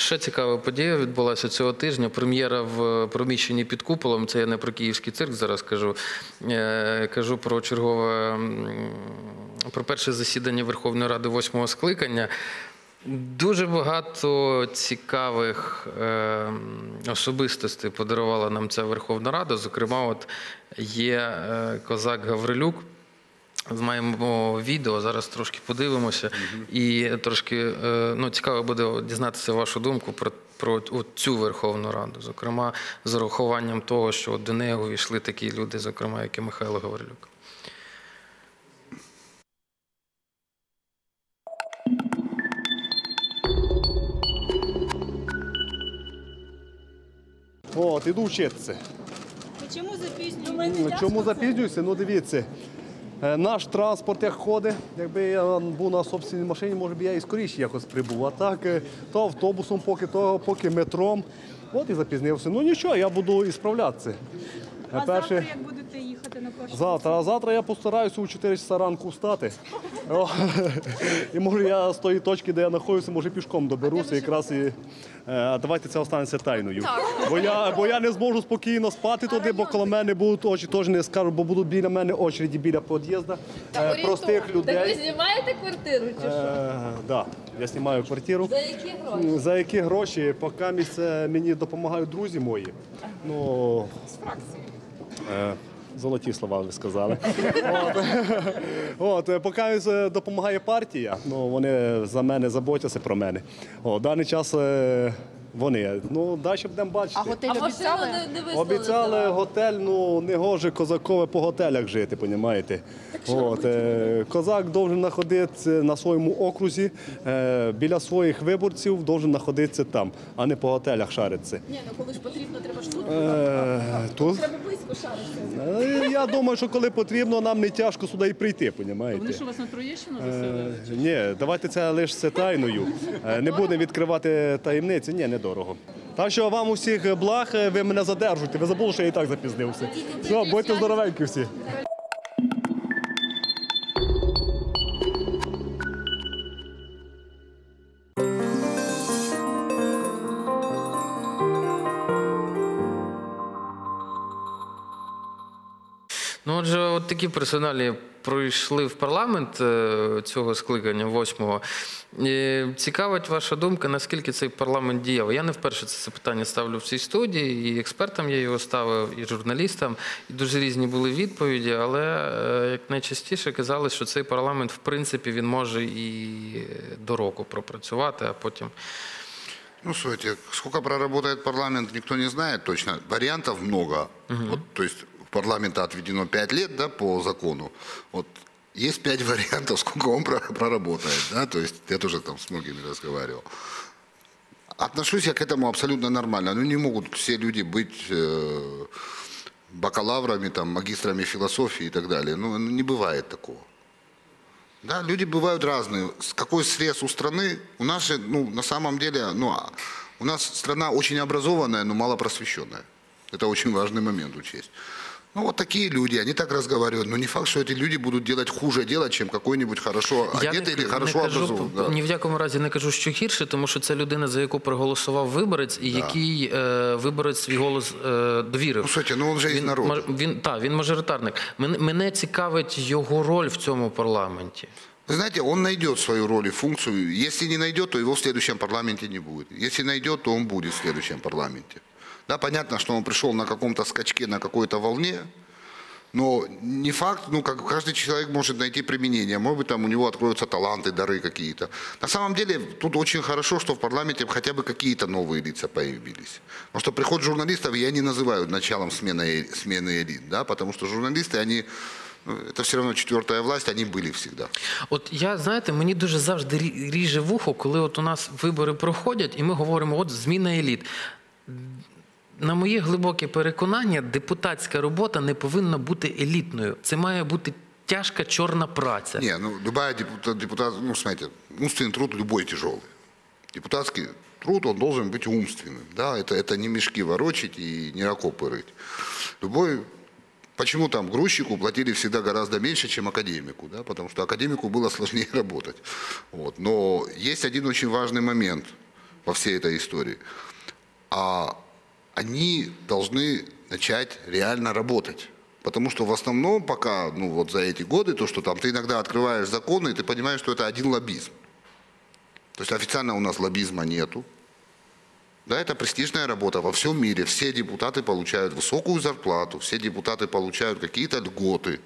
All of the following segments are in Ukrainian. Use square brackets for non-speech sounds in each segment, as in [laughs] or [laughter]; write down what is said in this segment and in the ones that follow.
Ще цікава подія відбулася цього тижня. Прем'єра в приміщенні під куполом. Це я не про київський цирк зараз кажу. Е, Кажу про чергове про перше засідання Верховної Ради восьмого скликання. Дуже багато цікавих е, особистостей подарувала нам ця Верховна Рада. Зокрема, от є е, козак Гаврилюк. Маємо відео, зараз трошки подивимося. І трошки е, ну, цікаво буде дізнатися вашу думку про, про цю Верховну Раду. Зокрема, з урахуванням того, що до неї увійшли такі люди, зокрема, як і Михайло Гаврилюк. От, іду вчитися. Чому запізнюєтесь? Ну, Чому запізнююся? Ну дивіться. Е, Наш транспорт як ходить, якби я був на собственній машині, може б я і скоріше якось прибув. А так, е, то автобусом, поки то, поки метром. От і запізнився. Ну нічого, я буду і справлятися. А Перше... завтра як будете їхати? Завтра, а завтра я постараюся у 4 часа ранку встати. І може я з тої точки, де я знаходжуся, може пішком доберуся якраз і. е, А давайте це останеться тайною. Бо я, бо я не зможу спокійно спати туди, бо коло мене будуть очі, теж не скажу, бо будуть біля мене очереді біля під'їзду. е, Простих Так ви знімаєте квартиру чи що? Е, да, я знімаю квартиру. За які гроші? За які гроші? Поки місце мені допомагають друзі мої. Ну, е, Золоті слова ви сказали. [laughs] От, От, е, поки е, допомагає партія, ну вони за мене заботяться про мене. О, даний час е, вони. Ну, далі будемо бачити. А готель А обіцяли? не, не вислали? Обіцяли готель, ну не гоже козакове по готелях жити, понімаєте? От, е, козак должен знаходитися на своєму окрузі, е, біля своїх виборців должен знаходитися там, а не по готелях шаритися. Ні, ну коли ж потрібно, треба ж тут. Е, тут, Треба я думаю, що коли потрібно, нам не тяжко сюди і прийти, Вони що що вас на Троєщину Е, заселили? ні, давайте це лише тайною. Е, Не будемо відкривати таємниці, ні, недорого. Так що вам усіх благ, е, ви мене задержуєте. Ви забули, що я і так запізнився. Все, будьте здоровенькі всі. Отже, от такі персоналі пройшли в парламент е, цього скликання восьмого. Цікавить ваша думка, наскільки цей парламент діяв. Я не вперше це запитання ставлю в цій студії, і експертам я його ставив, і журналістам. І дуже різні були відповіді, але е, як найчастіше казали, що цей парламент, в принципі, він може і до року пропрацювати, а потім. Ну, слушайте, сколько проработает парламент, никто не знает точно. Вариантов много. Вот, то есть парламента отведено 5 лет да, по закону. Вот есть 5 [laughs] вариантов, сколько он про- проработает. Да? То есть я тоже там с многими разговаривал. Отношусь я к этому абсолютно нормально. Ну, не могут все люди быть э, бакалаврами, там, магистрами философии и так далее. Ну, не бывает такого. Да, люди бывают разные. С какой срез у страны? У нас же, ну, на самом деле, ну, а, у нас страна очень образованная, но мало просвещенная. Это очень важный момент учесть. Ну, вот такие люди, они так разговаривают. Но не факт, что эти люди будут делать хуже дело, чем какой-нибудь хорошо одетый или хорошо не кажу, образованный. да. ні в якому разі не кажу, що гірше, тому що це людина, за яку проголосував виборець, і який е, виборець свій голос е, довірив. Ну, слушайте, ну, он же из він, народа. маж- Він, та, він мажоритарник. Мене, мене цікавить його роль в цьому парламенті. Вы знаете, он найдет свою роль и функцию. Если не найдет, то его в следующем парламенте не будет. Если найдет, то он будет в следующем парламенте. Да, понятно, что он пришел на каком-то скачке, на какой-то волне, но не факт, ну, как каждый человек может найти применение. Может быть, там у него откроются таланты, дары какие-то. На самом деле, тут очень хорошо, что в парламенте хотя бы какие-то новые лица появились. Потому что приход журналистов я не называю началом смены, смены элит, да, потому что журналисты, они, ну, это все равно четвертая власть, они были всегда. От я знаєте, мені дуже завжди рі- ріже вухо, коли от у нас вибори проходять, і ми говоримо, от зміна еліт. На моє глибоке переконання, депутатська робота не повинна бути елітною. Це має бути тяжка чорна праця. Не, ну любая депутат, депутат, ну смотрите, умственный труд любой тяжелый. Депутатский труд, он должен быть умственным, да, это, это не мешки ворочить и не окопы рыть. Любой, почему там грузчику платили всегда гораздо меньше, чем академику, да, потому что академику было сложнее [laughs] работать. Вот. Но есть один очень важный момент. во всей этой истории. А они должны начать реально работать. Потому что в основном пока, ну вот за эти годы, то, что там ты иногда открываешь законы, и ты понимаешь, что это один лоббизм. То есть официально у нас лоббизма нету. Да, это престижная работа во всем мире. Все депутаты получают высокую зарплату, все депутаты получают какие-то льготы.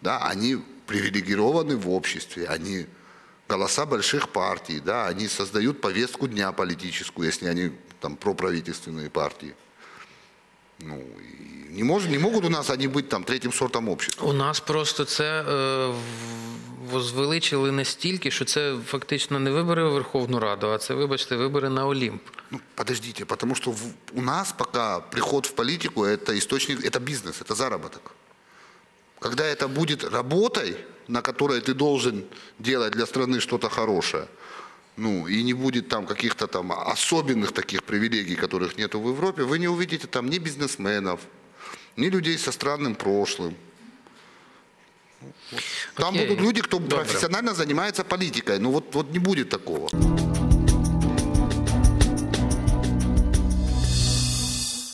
Да, они привилегированы в обществе, они голоса больших партий, да, они создают повестку дня политическую, если они там проправительственные партии. Ну, не, мож, не могут у нас они быть там третьим сортом общества. У нас просто це е, в- возвеличили настільки, що це фактично не вибори у Верховну Раду, а це, вибачте, вибори на Олімп. Ну, подождите, потому что в- у нас пока приход в политику это источник, это бизнес, это заработок. Когда это будет работой, на которой ты должен делать для страны что-то хорошее, ну, и не будет там каких-то там особенных таких привилегий, которых нету в Европе, вы не увидите там ни бизнесменов, ни людей со странным прошлым. Там Окей. будут люди, кто Добре. профессионально занимается политикой. Ну вот, вот не будет такого.